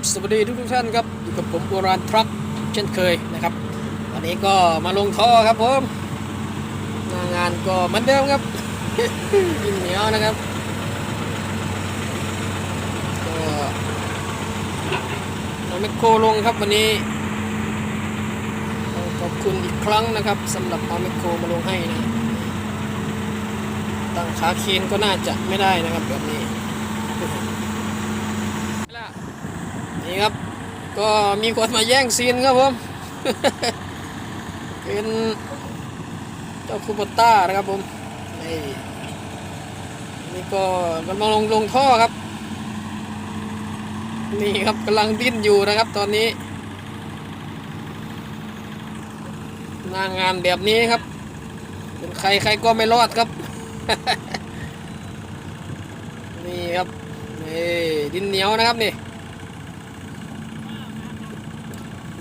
บสวัสดีทุกทุกท่านครับอยู่กับผมโบราณทรัคเช่นเคยนะครับวันนี้ก็มาลงท่อครับผมหน้างานก็เหมือนเดิมครับยินเหนียวนะครับก็เอาแมคโครลงครับวันนี้ขอบคุณอีกครั้งนะครับสำหรับเอาแมคโครมาลงให้นะตั้งขาเคนก็น่าจะไม่ได้นะครับแบบนี้ นี่ครับ ก็มีคนมาแย่งซีนครับผม เป็นเจ้าคูปต้านะครับผมนี่นี่ก็กำลังลงลงท่อครับ นี่ครับกำลังดิ้นอยู่นะครับตอนนี้หน้างานแบบนี้ครับเป็นใครใครก็ไม่รอดครับ นี่ครับนี่ดินเหนียวนะครับนี่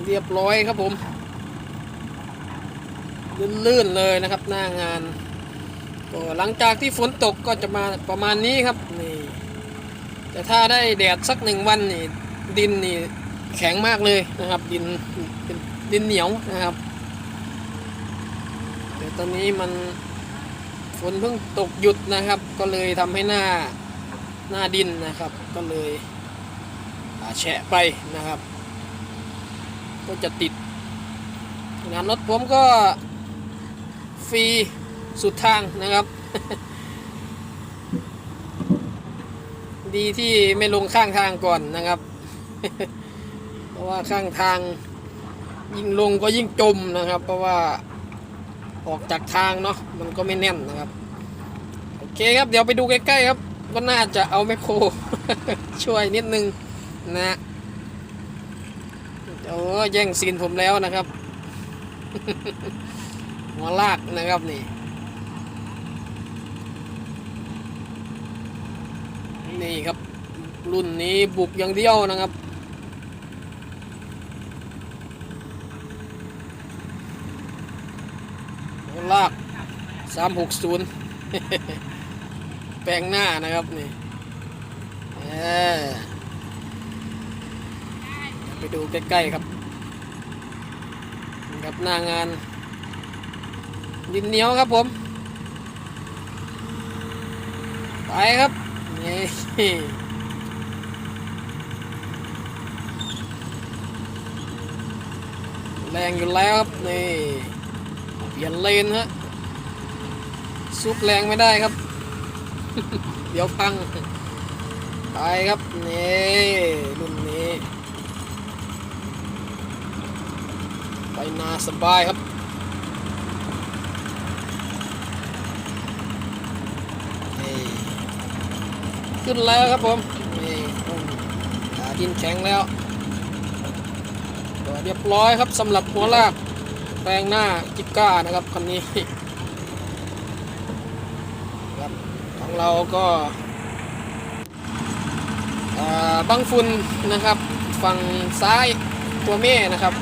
เรียบร้อยครับผม ลื่นๆเลยนะครับหน้างานก็หลังจากที่ฝนตกก็จะมาประมาณนี้ครับนี่แต่ถ้าได้แดดสักหนึ่งวันนี่ดินนี่แข็งมากเลยนะครับ ดินเป็นดินเหนียวนะครับแต่ตอนนี้มันฝนเพิ่งตกหยุดนะครับ ก็เลยทำให้หน้าหน้าดินนะครับ ก็เลยแฉะไปนะครับ ก็จะติด งานรถผมก็ฟรีสุดทางนะครับ ดีที่ไม่ลงข้างทางก่อนนะครับ เพราะว่าข้างทางยิ่งลงก็ยิ่งจมนะครับ เพราะว่าออกจากทางเนาะมันก็ไม่แน่นนะครับ โอเคครับเดี๋ยวไปดูใกล้ๆครับ ก็น่าจะเอาแมคโครช่วยนิดนึงนะ อ้แย่งซีนผมแล้วนะครับ หัวลากนะครับนี่ นี่ครับ รุ่นนี้บุกอย่างเดียวนะครับหัวลาก360แปลงหน้านะครับนี่เออ ไปดูใกล้ๆครับครับหน้างาน ดินเหนียวครับผม ไปครับนี่แรงอยู่แล้วครับนี่เปลี่ยนเลนฮะซุกแรงไม่ได้ครับ เดี๋ยวพัง ไปครับ นี่ รุ่นนี้ ไปนาสบายครับ ขึ้นแล้วครับผมนี่ต้องขาดินแข็งแล้วเรียบร้อยครับสำหรับหัวลากแปลงหน้าจิก้านะครับคันนี้ครับของเราก็อ่าบังฟุนนะครับ ฝั่งซ้ายตัวแม่นะครับ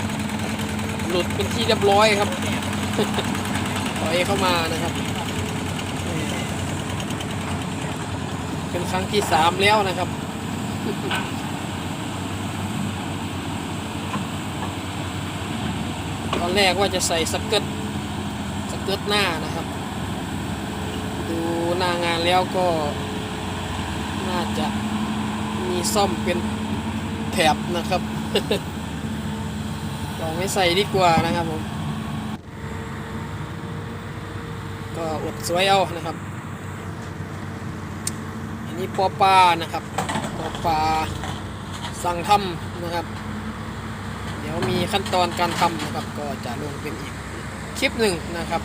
หลุดเป็นที่เรียบร้อยครับถอยเข้ามานะครับ เป็นครั้งที่สามแล้วนะครับตอนแรกว่าจะใส่สเกิร์ตสเกิร์ตหน้านะครับ ดูหน้างานแล้วก็ น่าจะมีซ่อมเป็นแถบนะครับ ลองไม่ใส่ดีกว่านะครับผม ก็อดสวยเอานะครับ อันนี้ปอปลานะครับปอปลาสั่งทำนะครับ เดี๋ยวมีขั้นตอนการทำนะครับ ก็จะลงเป็นอีกคลิปหนึ่งนะครับ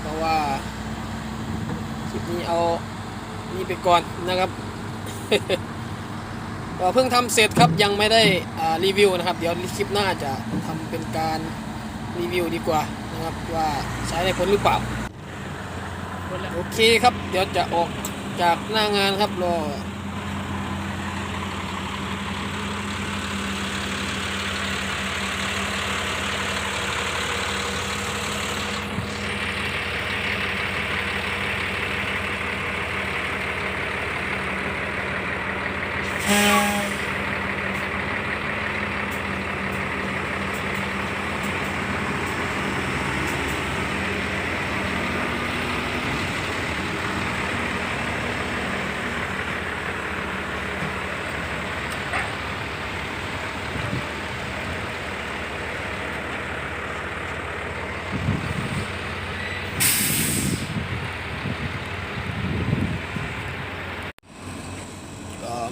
เพราะว่าคลิปนี้เอานี่ไปก่อนนะครับ ก็เพิ่งทำเสร็จครับยังไม่ได้อ่ารีวิวนะครับ เดี๋ยวคลิปหน้าจะทำเป็นการรีวิวดีกว่านะครับว่าใช้ได้ผลหรือเปล่า โอเคครับ เดี๋ยวจะออกจากหน้างานครับรอ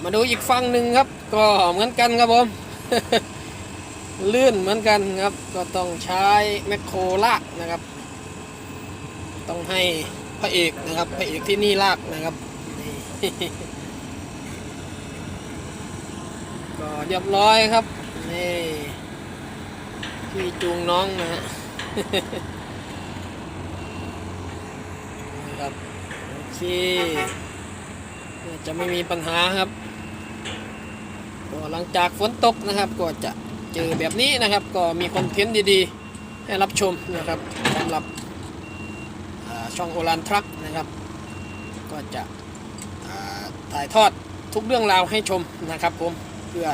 มา ดูอีกฝั่งหนึ่งครับ ก็เหมือนกันครับผมลื่นเหมือนกันครับ ก็ต้องใช้แมคโครลากนะครับ ต้องให้พระเอกนะครับพระเอกที่นี่ลากนะครับก็เรียบร้อยครับนี่พี่จูงน้องนะฮะครับโอเคน่จะไม่มีปัญหาครับ ก็หลังจากฝนตกนะครับ ก็จะเจอแบบนี้นะครับ ก็มีคอนเทนต์ดีๆ ให้รับชมนะครับสำหรับช่องโอลานทรัคนะครับ ก็จะถ่ายทอดทุกเรื่องราวให้ชมนะครับผมเพื่อ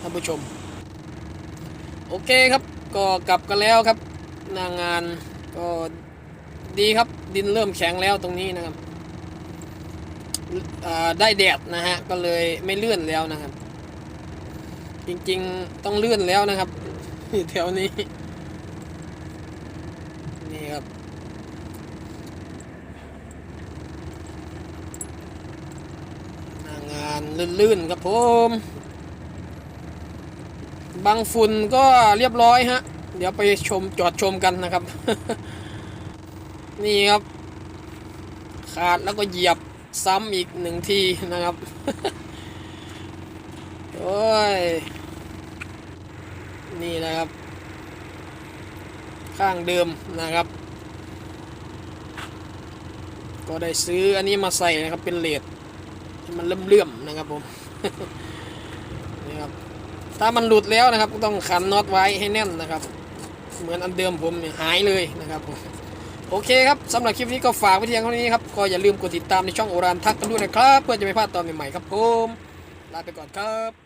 ท่านผู้ชม โอเคครับก็กลับกันแล้วครับหนางงานก็ดีครับดินเริ่มแข็งแล้วตรงนี้นะครับได้แดดนะฮะก็เลยไม่เลื่อนแล้วนะครับ จริงๆต้องเลื่อนแล้วนะครับแถวนี้ นี่ครับ งานลื่นๆครับผม บางฝุ่นก็เรียบร้อยฮะ เดี๋ยวไปชมจอดชมกันนะครับ นี่ครับ ขาดแล้วก็เหยียบซ้ำอีกหนึ่งทีนะครับ โอ้ย นี่นะครับ ข้างเดิมนะครับ ก็ได้ซื้ออันนี้มาใส่นะครับเป็นเลดมันเลื่อมๆนะครับผมนี่ครับถ้ามันหลุดแล้วนะครับก็ต้องขันน็อตไว้ให้แน่นนะครับ เหมือนอันเดิมผมหายเลยนะครับผมโอเคครับสำหรับคลิปนี้ก็ฝากไว้ที่เท่านี้ครับ ก็อย่าลืมกดติดตามในช่องโอรานทักกันด้วยนะครับ เพื่อจะไม่พลาดตอนใหม่ๆครับผม ลาไปก่อนครับ